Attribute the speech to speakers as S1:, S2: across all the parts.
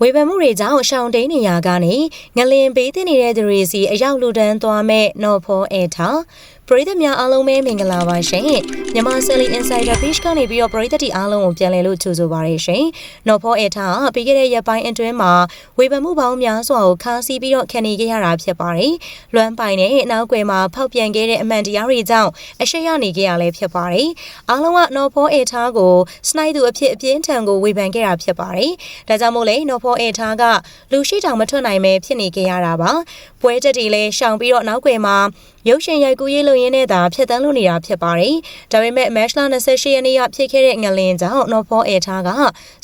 S1: ဝေဖန်မှုတွေကြောင့်ရှောင်းတိန်နေရာကနေငလင်ပေးတင်နေတဲ့သူတွေစီအရောက်လူတန်းသွားမဲ့နော်ဖောအဲထား ပရိသတ်များအားလုံးပဲမင်္ဂလာပါရှင်မြန်မာ Selly Insider Page ကနေပြီးတော့ပရိသတ်တီအားလုံးကိုပြန်လည်လို့ကြိုဆိုပါရရှင်နော်ဖောအဲထားပြီးခဲ့တဲ့ရက်ပိုင်းအတွင်းမှာဝေဖန်မှုပေါင်းများစွာကိုခါးစီးပြီးတော့ခံနေခဲ့ရတာဖြစ်ပါတယ်လွမ်းပိုင်နဲ့နောက်ွယ်မှာဖောက်ပြန်ခဲ့တဲ့အမှန်တရားတွေကြောင့်အရှိရနေခဲ့ရလဲဖြစ်ပါတယ်အားလုံးကနော်ဖောအဲထားကိုစနိုက်သူအဖြစ်အပြင်းထန်ကိုဝေဖန်ခဲ့တာဖြစ်ပါတယ်ဒါကြောင့်မို့လဲနော်ဖောအဲထားကလူရှိတောင်မထွက်နိုင်ပဲဖြစ်နေခဲ့ရတာပါပွဲချက်တွေလည်းရှောင်ပြီးတော့နောက်ွယ်မှာ ရုပ်ရှင်ရိုက်ကူးရေးလုပ်ရင်းနဲ့သာဖြစ်တန်းလို့နေတာဖြစ်ပါတယ်။ဒါပေမဲ့ Match လ28ရက်နေ့ကဖြစ်ခဲ့တဲ့ငလင်ကြောင့် Not for Air ထားက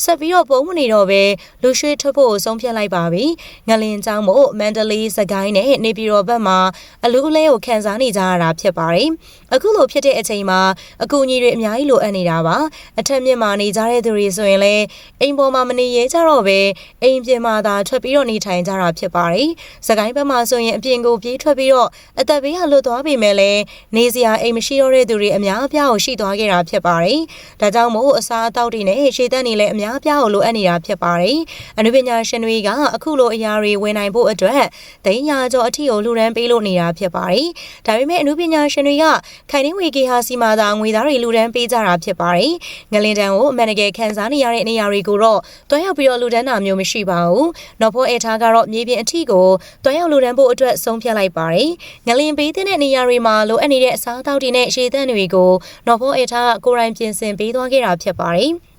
S1: ဆက်ပြီးတော့ပုံမနေတော့ပဲလူရွှေထွက်ဖို့ဆုံးဖြတ်လိုက်ပါပြီ။ငလင်ကြောင့်မို့မန္တလေးစကိုင်းနဲ့နေပြည်တော်ဘက်မှာအလူအလဲကိုခံစားနေကြရတာဖြစ်ပါတယ်။အခုလိုဖြစ်တဲ့အချိန်မှာအကူအညီတွေအများကြီးလိုအပ်နေတာပါ။အထက်မြင့်မှာနေကြတဲ့သူတွေဆိုရင်လည်းအိမ်ပေါ်မှာမနေရဲကြတော့ပဲအိမ်ပြင်မှာသာထွက်ပြီးတော့နေထိုင်ကြတာဖြစ်ပါတယ်။စကိုင်းဘက်မှာဆိုရင်အပြင်ကိုပြေးထွက်ပြီးတော့အသက်ဘေးကလွတ်သွားပေမဲ့လည်းနေစရာအိမ်မရှိတော့တဲ့သူတွေအများအပြားကိုရှိသွားခဲ့တာဖြစ်ပါတယ်။ဒါကြောင့်မို့အစားအသောက်တွေနဲ့ရှေ့သက်နေလည်းအများအပြားကိုလိုအပ်နေတာဖြစ်ပါတယ်။အနုပညာရှင်တွေကအခုလိုအရာတွေဝင်နိုင်ဖို့အတွက်ဒိန်းညာကျော်အထီကိုလှူဒန်းပေးလို့နေတာဖြစ်ပါတယ်။ဒါပေမဲ့အနုပညာရှင်တွေကခိုင်နှင်းဝေကေဟာစီမာသာငွေသားတွေလှူဒန်းပေးကြတာဖြစ်ပါတယ်။ငလင်တန်ကိုအမှန်တကယ်ခံစားနေရတဲ့နေရာတွေကိုတော့တွားရောက်ပြီးတော့လှူဒန်းတာမျိုးမရှိပါဘူး။နော်ဖိုးအေထားကတော့မြေပြင်အထီကိုတွားရောက်လှူဒန်းဖို့အတွက်ဆုံးဖြတ်လိုက်ပါတယ်။ငလင်ပေးတဲ့နေရာတွေမှာလိုအပ်နေတဲ့အစားအသောက်တွေနဲ့ရေသန့်တွေကိုနော်ဖိုးအေထားကကိုရိုင်းပြင်ဆင်ပေးသွားခဲ့တာဖြစ်ပါတယ်။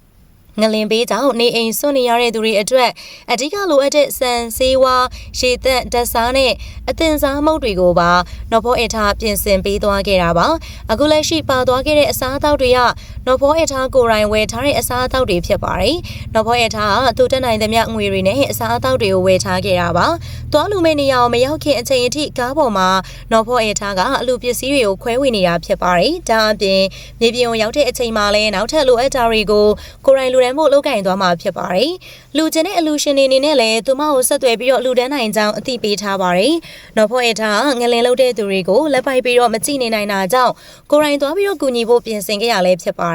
S1: ငလင်ပေးကြောင့်နေအိမ်စွန့်နေရတဲ့သူတွေအတွက်အဓိကလိုအပ်တဲ့စံဆေးဝါးရေသက်ဓာတ်စားနဲ့အသင်စားမုတ်တွေကိုပါနော်ဖောအထားပြင်ဆင်ပေးသွားခဲ့တာပါအခုလက်ရှိပါသွားခဲ့တဲ့အစားအသောက်တွေက နော်ဖောအထားကိုယ်တိုင်ဝယ်ထားတဲ့အစားအသောက်တွေဖြစ်ပါတယ်နော်ဖောအထားကသူတက်နိုင်သမျှငွေတွေနဲ့အစားအသောက်တွေကိုဝယ်ထားခဲ့တာပါသွားလူမဲ့နေရာကိုမရောက်ခင်အချိန်အထိကားပေါ်မှာနော်ဖောအထားကအလူပစ္စည်းတွေကိုခွဲဝေနေတာဖြစ်ပါတယ်ဒါအပြင်မြေပြင်ကိုရောက်တဲ့အချိန်မှာလည်းနောက်ထပ်လိုအပ်တာတွေကိုကိုယ်တိုင်လူတန်းဖို့လောက်ကင်သွားမှာဖြစ်ပါတယ်။လူကျင်တဲ့အလူရှင်တွေအနေနဲ့လည်းသူမကိုဆက်သွယ်ပြီးတော့လူတန်းနိုင်ကြောင်းအသိပေးထားပါတယ်။နော်ဖော့အထားငလင်လုပ်တဲ့သူတွေကိုလက်ပိုက်ပြီးတော့မကြည့်နေနိုင်တာကြောင့်ကိုရိုင်းသွားပြီးတော့ကူညီဖို့ပြင်ဆင်ခဲ့ရလဲဖြစ်ပါတယ်။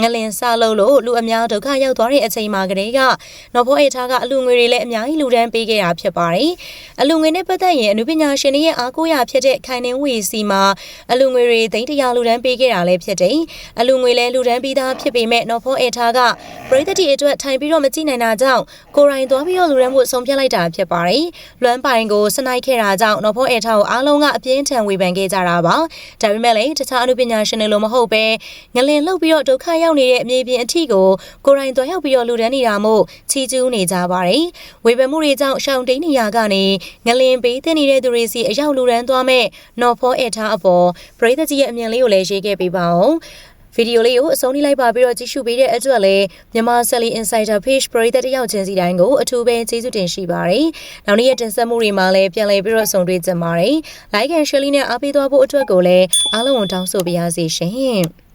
S1: ငလင်စလုပ်လို့လူအများဒုက္ခရောက်သွားတဲ့အချိန်မှာကလေးကနော်ဖော့အထားကအလူငွေတွေလည်းအများကြီးလူတန်းပေးခဲ့တာဖြစ်ပါတယ်။အလူငွေနဲ့ပတ်သက်ရင်အနုပညာရှင်တွေရဲ့အားကိုးရဖြစ်တဲ့ခိုင်နှင်းဝီစီမှာအလူငွေတွေသိန်းတရာလူတန်းပေးခဲ့တာလည်းဖြစ်တယ်။အလူငွေလည်းလူတန်းပြီးသားဖြစ်ပေမဲ့နော်ဖော့အထားကပရိသတ်တီအတွက်ထိုင်ပြီးတော့မကြည့်နိုင်တာကြောင့်ကိုရိုင်းသွားပြီးတော့လူရန်မှုဆုံးဖြတ်လိုက်တာဖြစ်ပါတယ်။လွမ်းပိုင်ကိုစနိုက်ခဲ့တာကြောင့်နော်ဖော့အဲထားကိုအားလုံးကအပြင်းထန်ဝေဖန်ခဲ့ကြတာပါ။ဒါပေမဲ့လည်းတခြားအမှုပညာရှင်တွေလိုမဟုတ်ပဲငလင်လှုပ်ပြီးတော့ဒုက္ခရောက်နေတဲ့အမြေပြင်အထိကိုကိုရိုင်းသွားရောက်ပြီးတော့လူဒန်းနေတာမို့ချီကျူးနေကြပါတယ်။ဝေဖန်မှုတွေကြောင့်ရှောင်းတိန်နေရကနေငလင်ပေးတင်နေတဲ့သူတွေစီအရောက်လူဒန်းသွားမဲ့နော်ဖော့အဲထားအပေါ်ပရိသတ်ကြီးရဲ့အမြင်လေးကိုလည်းရေးခဲ့ပေးပါအောင်။ဗီဒီယိုလေးကိုအဆုံးထိလိုက်ပါပြီးတော့ကြည့်ရှုပေးတဲ့အတွက်လည်းမြန်မာ Sally Insider Page ပရိသတ်တယောက်ချင်းစီတိုင်းကိုအထူးပဲကျေးဇူးတင်ရှိပါတယ်။နောက်နေ့ရက်တင်ဆက်မှုတွေမှာလည်းပြန်လည်ပြီးတော့ဆုံတွေ့ကြပါမယ်။ Like and Share လေးနဲ့အားပေးသွားဖို့အတွက်ကိုလည်းအားလုံးကိုတောင်းဆိုပါရစေရှင်။